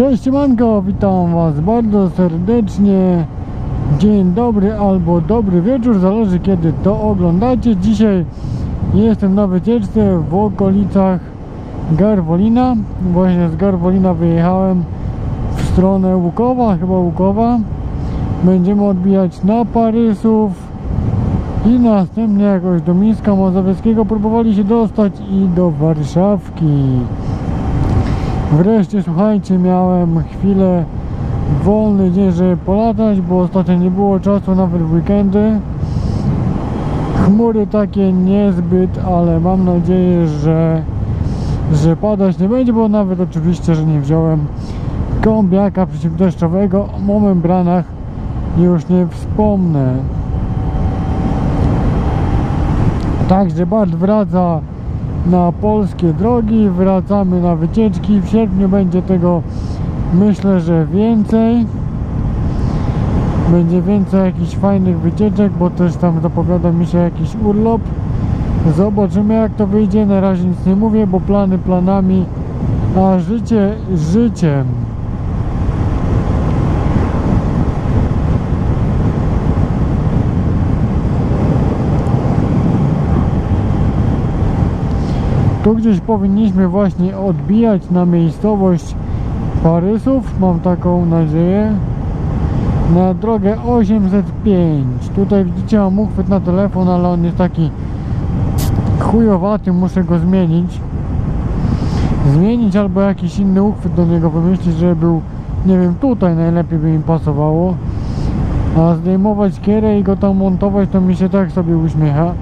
Cześć Manko, witam Was bardzo serdecznie. Dzień dobry albo dobry wieczór, zależy kiedy to oglądacie. Dzisiaj jestem na wycieczce w okolicach Garwolina. Właśnie z Garwolina wyjechałem w stronę Łukowa, chyba Łukowa. Będziemy odbijać na Parysów i następnie jakoś do Mińska Mazowieckiego próbowali się dostać i do Warszawki. Wreszcie słuchajcie, miałem chwilę wolny dzień, żeby polatać, bo ostatnio nie było czasu nawet w weekendy. Chmury takie niezbyt, ale mam nadzieję, że, że padać nie będzie, bo nawet oczywiście, że nie wziąłem kąbiaka przeciwdeszczowego. O membranach już nie wspomnę. Także Bart wraca na polskie drogi, wracamy na wycieczki. W sierpniu będzie tego myślę, że więcej. Będzie więcej jakichś fajnych wycieczek, bo też tam zapowiada mi się jakiś urlop. Zobaczymy jak to wyjdzie. Na razie nic nie mówię, bo plany planami, a życie życiem. Tu gdzieś powinniśmy właśnie odbijać na miejscowość Parysów, mam taką nadzieję. Na drogę 805. Tutaj widzicie mam uchwyt na telefon, ale on jest taki chujowaty, muszę go zmienić. Zmienić albo jakiś inny uchwyt do niego wymyślić, żeby był, nie wiem, tutaj najlepiej by mi pasowało. A zdejmować kierę i go tam montować to mi się tak sobie uśmiecha.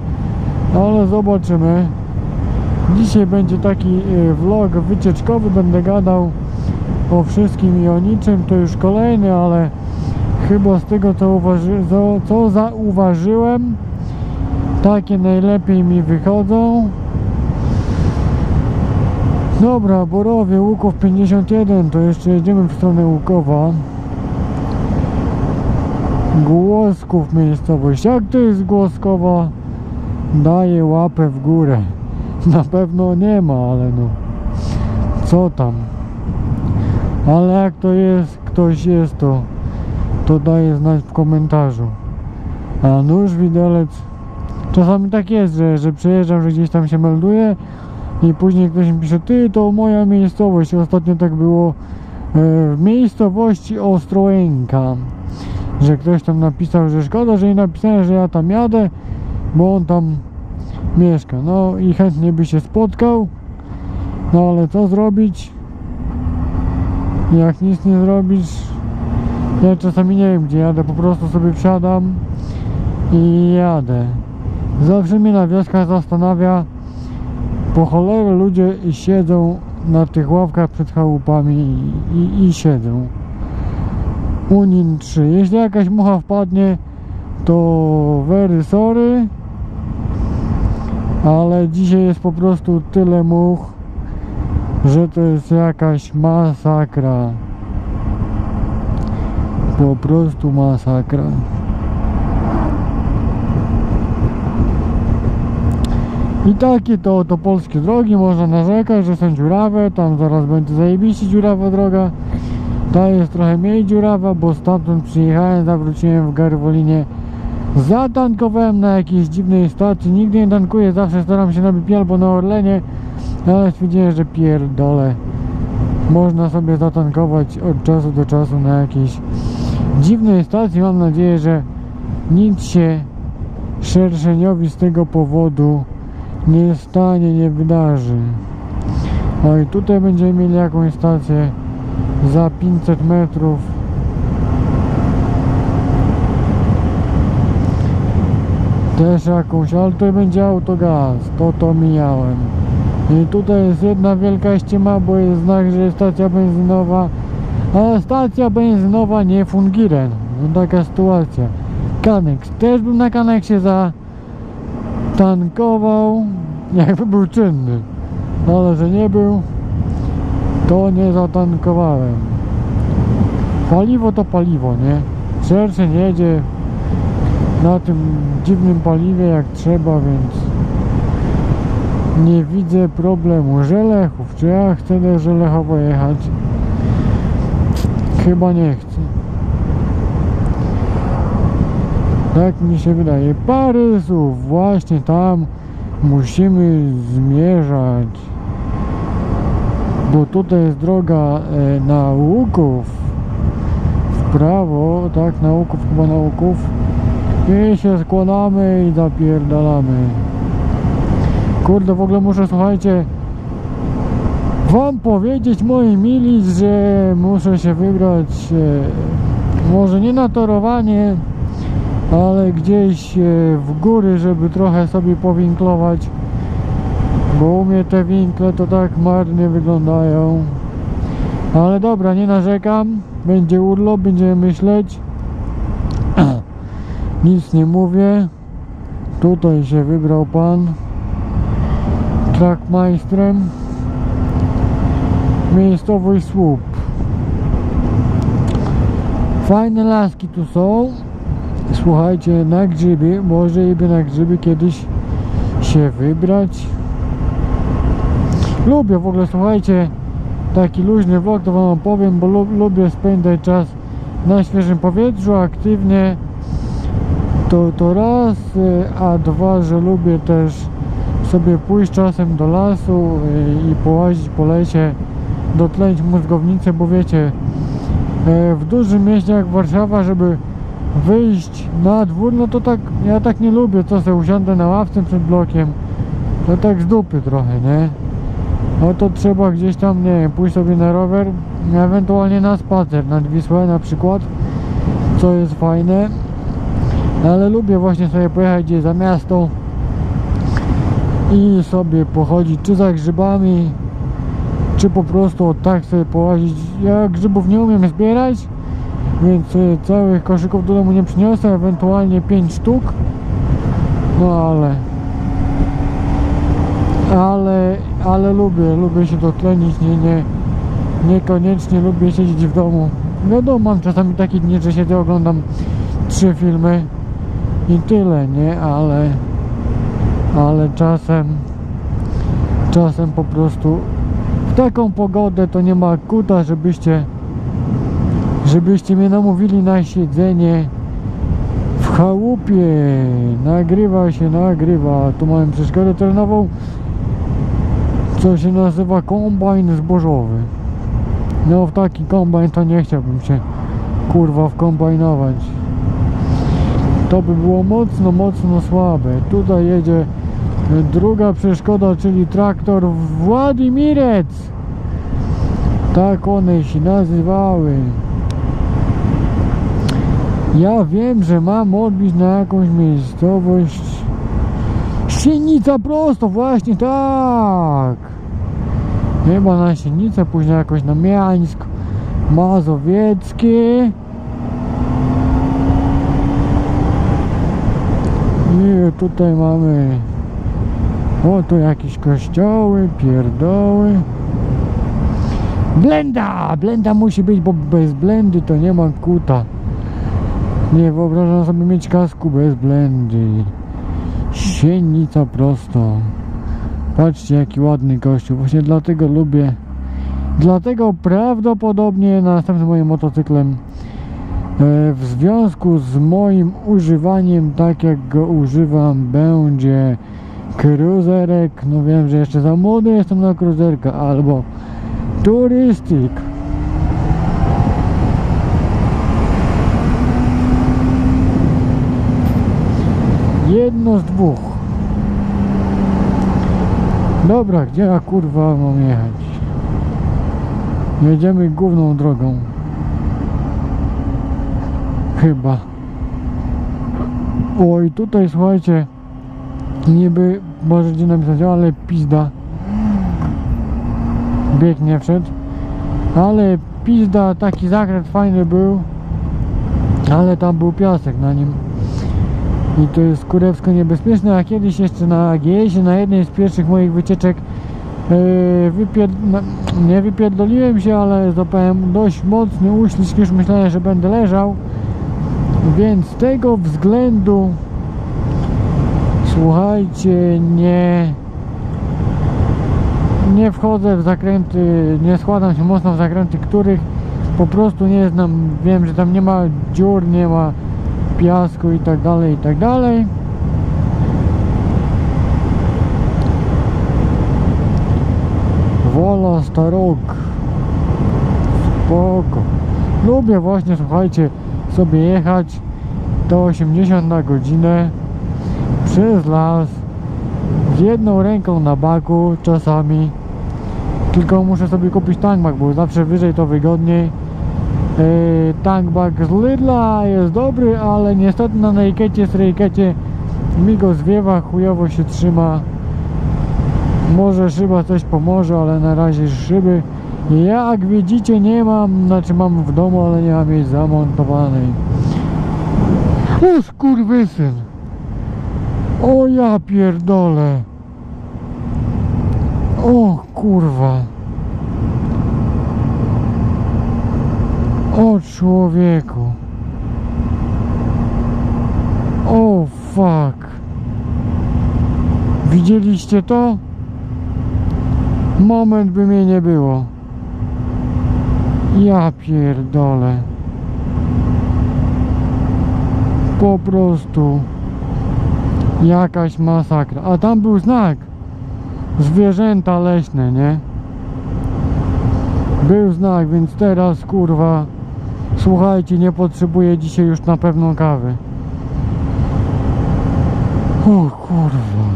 Ale zobaczymy. Dzisiaj będzie taki y, vlog wycieczkowy, będę gadał o wszystkim i o niczym, to już kolejny, ale chyba z tego co, uważy, co, co zauważyłem, takie najlepiej mi wychodzą. Dobra, Borowie, Łuków 51, to jeszcze jedziemy w stronę Łukowa. Głosków miejscowość, jak to jest Głoskowa? Daję łapę w górę. Na pewno nie ma, ale no. Co tam? Ale jak to jest, ktoś jest, to, to daje znać w komentarzu. A nóż widelec. Czasami tak jest, że, że przejeżdżam, że gdzieś tam się melduje i później ktoś mi pisze, ty to moja miejscowość. Ostatnio tak było e, w miejscowości Ostrołęka. Że ktoś tam napisał, że szkoda, że nie napisałem, że ja tam jadę, bo on tam mieszka. No i chętnie by się spotkał. No ale co zrobić? Jak nic nie zrobisz, ja czasami nie wiem gdzie jadę, po prostu sobie wsiadam i jadę. Zawsze mnie na wioskach zastanawia, po cholerę ludzie siedzą na tych ławkach przed chałupami i, i, i siedzą. Unin 3. Jeśli jakaś mucha wpadnie, to very sorry, ale dzisiaj jest po prostu tyle much, że to jest jakaś masakra. Po prostu masakra. I takie to oto polskie drogi, można narzekać, że są dziurawe, tam zaraz będzie zajebiście dziurawa droga. Ta jest trochę mniej dziurawa, bo stamtąd przyjechałem, zawróciłem w Garwolinie. Zatankowałem na jakiejś dziwnej stacji, nigdy nie tankuję, zawsze staram się na BP albo na Orlenie, ale stwierdziłem, że pierdolę. Można sobie zatankować od czasu do czasu na jakiejś dziwnej stacji. Mam nadzieję, że nic się szerszeniowi z tego powodu nie stanie, nie wydarzy. O i tutaj będziemy mieli jakąś stację za 500 metrów. Też jakąś, ale tutaj będzie autogaz, to to mijałem. I tutaj jest jedna wielka ściema, bo jest znak, że stacja benzynowa, ale stacja benzynowa nie fungiren. No taka sytuacja. Kaneks, też bym na Kaneksie zatankował, jakby był czynny. Ale że nie był, to nie zatankowałem. Paliwo to paliwo, nie? Szerszy nie jedzie na tym dziwnym paliwie jak trzeba, więc nie widzę problemu. Żelechów, czy ja chcę do Żelechowa jechać? Chyba nie chce. Tak mi się wydaje. Parysów, właśnie tam musimy zmierzać. Bo tutaj jest droga e, nauków. W prawo, tak, nauków, chyba nauków. I się składamy i zapierdalamy. Kurde, w ogóle muszę, słuchajcie, wam powiedzieć, moi mili, że muszę się wybrać e, może nie na torowanie, ale gdzieś e, w góry, żeby trochę sobie powinklować, bo u mnie te winkle to tak marnie wyglądają. Ale dobra, nie narzekam, będzie urlop, będziemy myśleć. Nic nie mówię. Tutaj się wybrał pan trackmeistrem. Miejscowość słup. Fajne laski tu są. Słuchajcie, na grzyby, może i na grzyby kiedyś się wybrać. Lubię w ogóle, słuchajcie, taki luźny vlog, to wam opowiem, bo lu lubię spędzać czas na świeżym powietrzu, aktywnie. To, to raz, y, a dwa, że lubię też sobie pójść czasem do lasu y, i połazić po lesie, dotlenić mózgownicę, bo wiecie, e, w dużym mieście jak Warszawa, żeby wyjść na dwór, no to tak, ja tak nie lubię, co sobie usiądę na ławce przed blokiem, to tak z dupy trochę, nie? No to trzeba gdzieś tam, nie wiem, pójść sobie na rower, ewentualnie na spacer, nad Wisłę na przykład, co jest fajne, ale lubię właśnie sobie pojechać gdzieś za miasto i sobie pochodzić, czy za grzybami, czy po prostu tak sobie połazić. Ja grzybów nie umiem zbierać, więc całych koszyków do domu nie przyniosę, ewentualnie 5 sztuk. No ale ale, ale lubię, lubię się dotlenić, nie, nie, niekoniecznie lubię siedzieć w domu. Wiadomo, mam czasami takie dni, że siedzę, oglądam trzy filmy i tyle, nie, ale ale czasem czasem po prostu w taką pogodę to nie ma kuta, żebyście żebyście mnie namówili na siedzenie w chałupie. Nagrywa się, nagrywa. Tu mamy przeszkodę terenową co się nazywa kombajn zbożowy. No w taki kombajn to nie chciałbym się kurwa wkombajnować to by było mocno, mocno słabe. Tutaj jedzie druga przeszkoda, czyli traktor Władimirec. Tak one się nazywały. Ja wiem, że mam odbić na jakąś miejscowość. Sienica prosto, właśnie tak. Chyba na Sienicę, później jakoś na Miańsk Mazowieckie I tutaj mamy O, tu jakieś kościoły, pierdoły Blenda! Blenda musi być, bo bez blendy to nie ma kuta nie wyobrażam sobie mieć kasku bez blendy. Sienica prosto. Patrzcie jaki ładny kościół. Właśnie dlatego lubię. Dlatego prawdopodobnie następnym moim motocyklem w związku z moim używaniem tak jak go używam będzie kruzerek. No wiem, że jeszcze za młody jestem na kruzerka albo turystyk. Jedno z dwóch. Dobra, gdzie ja kurwa mam jechać? Jedziemy główną drogą. Chyba. Oj, tutaj słuchajcie, niby możecie napisać, ale pizda. Bieg nie wszedł. Ale pizda, taki zakręt fajny był. Ale tam był piasek na nim i to jest kurewsko niebezpieczne, a kiedyś jeszcze na AGS-ie, na jednej z pierwszych moich wycieczek yy, wypier... nie wypierdoliłem się, ale złapałem dość mocny uślizg, już myślałem, że będę leżał więc z tego względu słuchajcie, nie nie wchodzę w zakręty, nie składam się mocno w zakręty, których Po prostu nie znam, wiem, że tam nie ma dziur, nie ma piasku i tak dalej, i tak dalej. Wola Starok. Spoko. Lubię właśnie, słuchajcie, sobie jechać do 80 na godzinę przez las z jedną ręką na baku czasami. Tylko muszę sobie kupić tankbag, bo zawsze wyżej to wygodniej. Yy, tankbag z Lidla jest dobry, ale niestety na Nakecie z Rakecie mi go zwiewa, chujowo się trzyma. Może szyba coś pomoże, ale na razie szyby jak widzicie nie mam, znaczy mam w domu, ale nie mam jej zamontowanej. O skurwysyn. O ja pierdolę. O kurwa. O człowieku. O fuck. Widzieliście to? Moment by mnie nie było Ja pierdolę. Po prostu Jakaś masakra. A tam był znak. Zwierzęta leśne, nie? Był znak, więc teraz kurwa Słuchajcie, nie potrzebuję dzisiaj już na pewno kawy. O kurwa.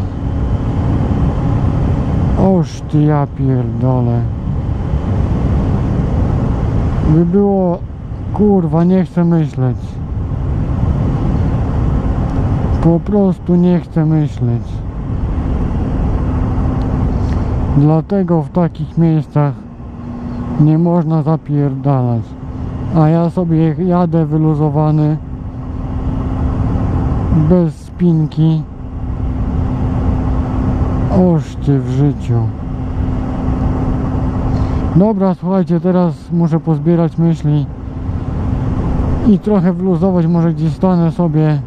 Oż ty ja pierdolę By było Kurwa, nie chcę myśleć Po prostu nie chcę myśleć Dlatego w takich miejscach nie można zapierdalać. A ja sobie jadę wyluzowany bez spinki. Ty w życiu. Dobra, słuchajcie, teraz muszę pozbierać myśli i trochę wyluzować, może gdzieś stanę sobie,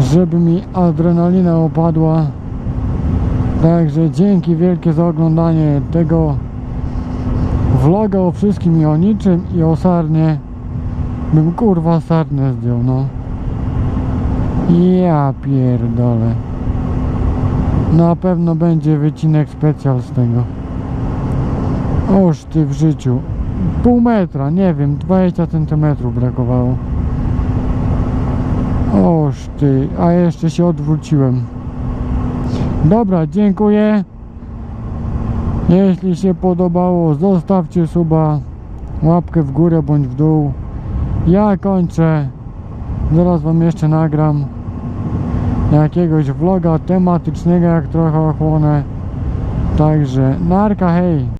żeby mi adrenalina opadła. Także dzięki wielkie za oglądanie tego vloga o wszystkim i o niczym i o sarnie. Bym kurwa sarnę zdjął, no. Ja pierdolę. Na pewno będzie wycinek specjal z tego. Oż ty w życiu. Pół metra, nie wiem, 20 centymetrów brakowało. Oż ty, a jeszcze się odwróciłem. Dobra, dziękuję. Jeśli się podobało, zostawcie suba, łapkę w górę bądź w dół. Ja kończę. Zaraz wam jeszcze nagram jakiegoś vloga tematycznego, jak trochę ochłonę. Także narka hej.